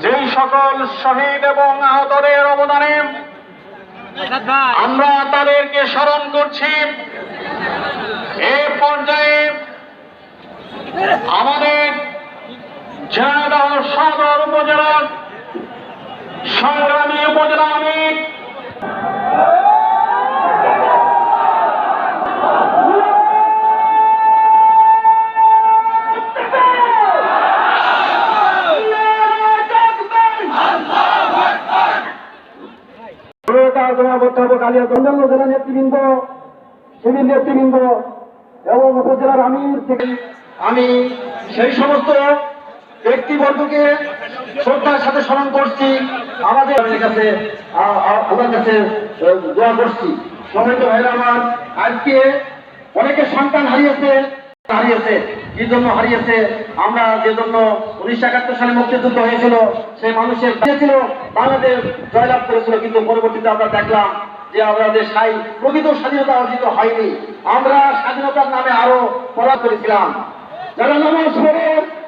যেই সকল শহীদ এবং আহতদের অবদানে আমরা তাদেরকে স্মরণ করছি, এ পর্যায়ে আমাদের ঝিনাইদহ সদর উপজেলার সংগ্রামী উপজেলা আমির অন্যান্য জেলা নেতৃবৃন্দ, সিভিল নেতৃবৃন্দ এবং উপজেলার আমির থেকে আমি সেই সমস্ত ব্যক্তিবর্গকে শ্রদ্ধার সাথে স্মরণ করছি। আমাদের কাছে আমার কাছে দোয়া করছি। সময় ভাইরা আমার, আজকে অনেকে সন্তান হারিয়েছে হারিয়েছে। কি জন্য হারিয়েছে, আমরা যে জন্য উনিশশো একাত্তর সালে মুক্তিযুদ্ধ হয়েছিল, সেই মানুষের ছিল, বাংলাদেশ জয়লাভ করেছিল, কিন্তু পরবর্তীতে আমরা দেখলাম যে আমাদের সাই প্রকৃত স্বাধীনতা অর্জিত হয়নি। আমরা স্বাধীনতার নামে আরও পরাজ করেছিলাম। যারা নামাজ পড়ে,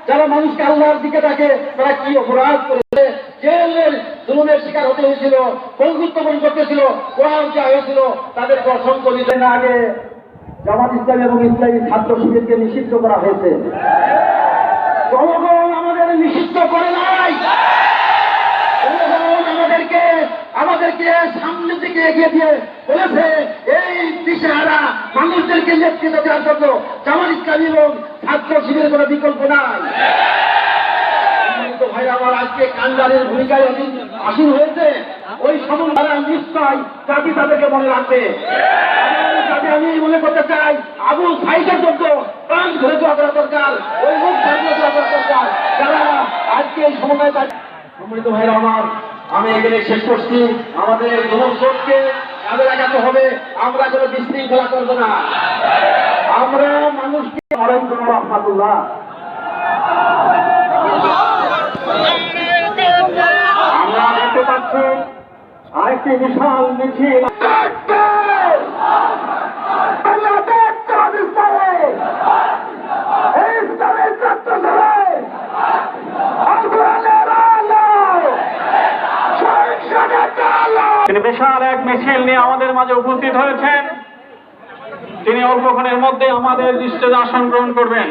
যারা মানুষকে আল্লাহর দিকে থাকে তারা কি অপরাধ করেছে? জেলের জুলুমের শিকার হতে হয়েছিল বন্ধুত্ব করতেছিল, কোরআন দেওয়া হয়েছিল তাদেরকে অসংখ্য না আগে জামাত ইসলাম এবং ইসলামী ছাত্র শিবিরকে নিষিদ্ধ করা হয়েছে। জনগণ আমাদের নিষিদ্ধ করে নাই। জনগণ আমাদেরকে আমাদেরকে সামনের দিকে এগিয়ে দিয়ে বলেছে, এই দিশেহারা মানুষদেরকে নেতৃত্ব দেওয়ার জন্য জামাত ইসলামী এবং ছাত্র শিবিরের কোনো বিকল্প নাই। সম্মানিত ভাই আমার আজকে কান্ডারের ভূমিকায় আসীন হয়েছে। ওই সময় নিশ্চয় জাতি তাদেরকে মনে রাখবে। মনে করতে চাই। আবু সাইকের জন্য প্রাণ ধরে দেওয়া করা দরকার। ওই মুখ ধরে দেওয়া করা দরকার। যারা আজকে এই সময় সম্মানিত ভাইরা আমার, আমি এখানে শেষ করছি। আমাদের জনস্রোতকে কাজে লাগাতে হবে। আমরা কোনো বিশৃঙ্খলা করব না। আমরা মানুষকে আলাইকুম রহমাতুল্লাহ। আমরা দেখতে পাচ্ছি আরেকটি বিশাল মিছিল। তিনি বিশাল এক মিছিল নিয়ে আমাদের মাঝে উপস্থিত হয়েছেন। তিনি অল্পক্ষণের মধ্যে আমাদের দৃষ্টিতে আসন গ্রহণ করবেন।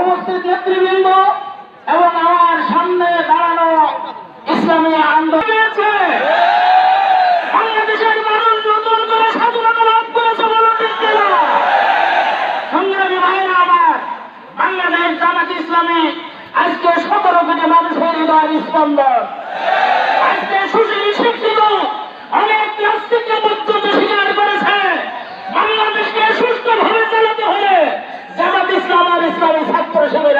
উপস্থিত নেতৃবৃন্দ এবং আমার সামনে দাঁড়ানো ইসলামী আন্দোলন বাংলাদেশের নতুন করে স্বাধীনতা লাভ করেছে সংগ্রামী বাংলাদেশ জামাত ইসলামী আজকে সতেরো কোটি মানুষের হৃদয়ের স্পন্দন আজকে সুশীল শিক্ষিত অনেক নাস্তিককে পর্যন্ত স্বীকার করেছে বাংলাদেশকে সুস্থভাবে চালাতে হলে জামাত ইসলাম আর ইসলামী ছাত্র শিবিরের